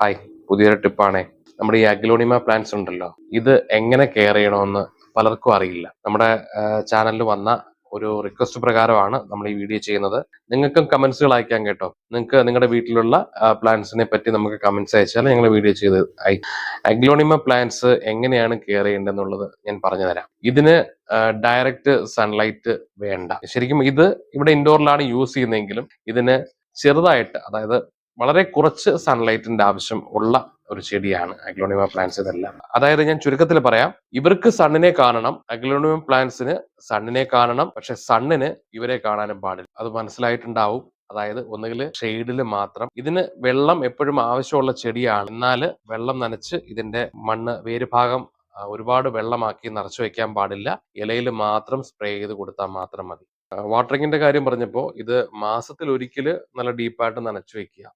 Hi പുതിയൊരു ടിപ്പാണേ. നമ്മുടെ ഈ അഗ്ലോണിമ പ്ലാന്റ്സ് ഉണ്ടല്ലോ ഇത് എങ്ങനെ കെയർ ചെയ്യണമെന്ന് പലർക്കും അറിയില്ല. നമ്മുടെ ചാനലിൽ വന്ന ഒരു റിക്വസ്റ്റ് പ്രകാരമാണ് നമ്മൾ ഈ വീഡിയോ ചെയ്യുന്നത്. നിങ്ങൾക്കും കമന്റ്സുകൾ അയക്കാൻ കേട്ടോ. നിങ്ങൾക്ക് നിങ്ങളുടെ വീട്ടിലുള്ള പ്ലാന്റ്സിനെ പറ്റി നമുക്ക് കമന്റ്സ് അയച്ചാൽ ഞങ്ങൾ വീഡിയോ ചെയ്ത് അഗ്ലോണിമ പ്ലാന്റ്സ് എങ്ങനെയാണ് കെയർ ചെയ്യേണ്ടതെന്നുള്ളത് ഞാൻ പറഞ്ഞു തരാം ഇതിന് ഡയറക്റ്റ് സൺലൈറ്റ് വേണ്ട. ശരിക്കും ഇത് ഇവിടെ ഇൻഡോറിലാണ് യൂസ് ചെയ്യുന്നതെങ്കിലും ഇതിന് ചെറുതായിട്ട് അതായത് വളരെ കുറച്ച് സൺലൈറ്റിന്റെ ആവശ്യം ഉള്ള ഒരു ചെടിയാണ് അഗ്ലോണിമ പ്ലാന്റ്സ് ഇതെല്ലാം. അതായത് ഞാൻ ചുരുക്കത്തിൽ പറയാം ഇവർക്ക് സണ്ണിനെ കാണണം അഗ്ലോണിമ പ്ലാന്റ്സിന് സണ്ണിനെ കാണണം പക്ഷെ സണ്ണിന് ഇവരെ കാണാനും പാടില്ല. അത് മനസ്സിലായിട്ടുണ്ടാവും. അതായത് ഒന്നുകിൽ ഷെയ്ഡിൽ മാത്രം. ഇതിന് വെള്ളം എപ്പോഴും ആവശ്യമുള്ള ചെടിയാണ്. എന്നാൽ വെള്ളം നനച്ച് ഇതിന്റെ മണ്ണ് വേരുഭാഗം ഭാഗം ഒരുപാട് വെള്ളമാക്കി നിറച്ചു വെക്കാൻ പാടില്ല. ഇലയിൽ മാത്രം സ്പ്രേ ചെയ്ത് കൊടുത്താൽ മാത്രം മതി. വാട്ടറിങ്ങിന്റെ കാര്യം പറഞ്ഞപ്പോൾ ഇത് മാസത്തിൽ ഒരിക്കൽ നല്ല ഡീപ്പായിട്ട് നനച്ചു വെക്കുക.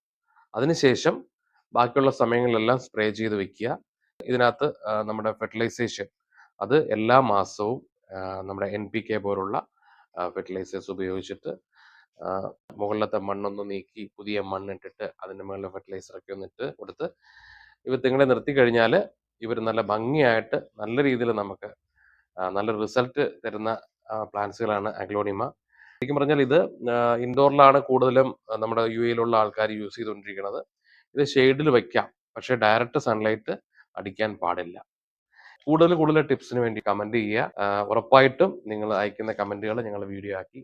അതിനുശേഷം ബാക്കിയുള്ള സമയങ്ങളിലെല്ലാം സ്പ്രേ ചെയ്ത് വെക്കുക. ഇതിനകത്ത് നമ്മുടെ ഫെർട്ടിലൈസേഷൻ അത് എല്ലാ മാസവും നമ്മുടെ എൻ പി കെ പോലുള്ള ഫെർട്ടിലൈസേഴ്സ് ഉപയോഗിച്ചിട്ട് മുകളിലത്തെ മണ്ണൊന്ന് നീക്കി പുതിയ മണ്ണിട്ടിട്ട് അതിന്റെ മുകളിൽ ഫെർട്ടിലൈസർ ഒക്കെ ഒന്നിട്ട് കൊടുത്ത് ഇവർ തിങ്ങളെ നിർത്തി കഴിഞ്ഞാൽ ഇവർ നല്ല ഭംഗിയായിട്ട് നല്ല രീതിയിൽ നമുക്ക് നല്ല റിസൾട്ട് തരുന്ന പ്ലാന്റ്സുകളാണ് അഗ്ലോണിമ ശരിക്കും പറഞ്ഞാൽ ഇത് ഇൻഡോറിലാണ് കൂടുതലും നമ്മുടെ യു എയിലുള്ള ആൾക്കാർ യൂസ് ചെയ്തുകൊണ്ടിരിക്കുന്നത്. ഇത് ഷെയ്ഡിൽ വെക്കാം പക്ഷേ ഡയറക്റ്റ് സൺലൈറ്റ് അടിക്കാൻ പാടില്ല. കൂടുതൽ കൂടുതൽ ടിപ്സിന് വേണ്ടി കമന്റ് ചെയ്യുക. ഉറപ്പായിട്ടും നിങ്ങൾ അയക്കുന്ന കമന്റുകൾ ഞങ്ങൾ വീഡിയോ ആക്കി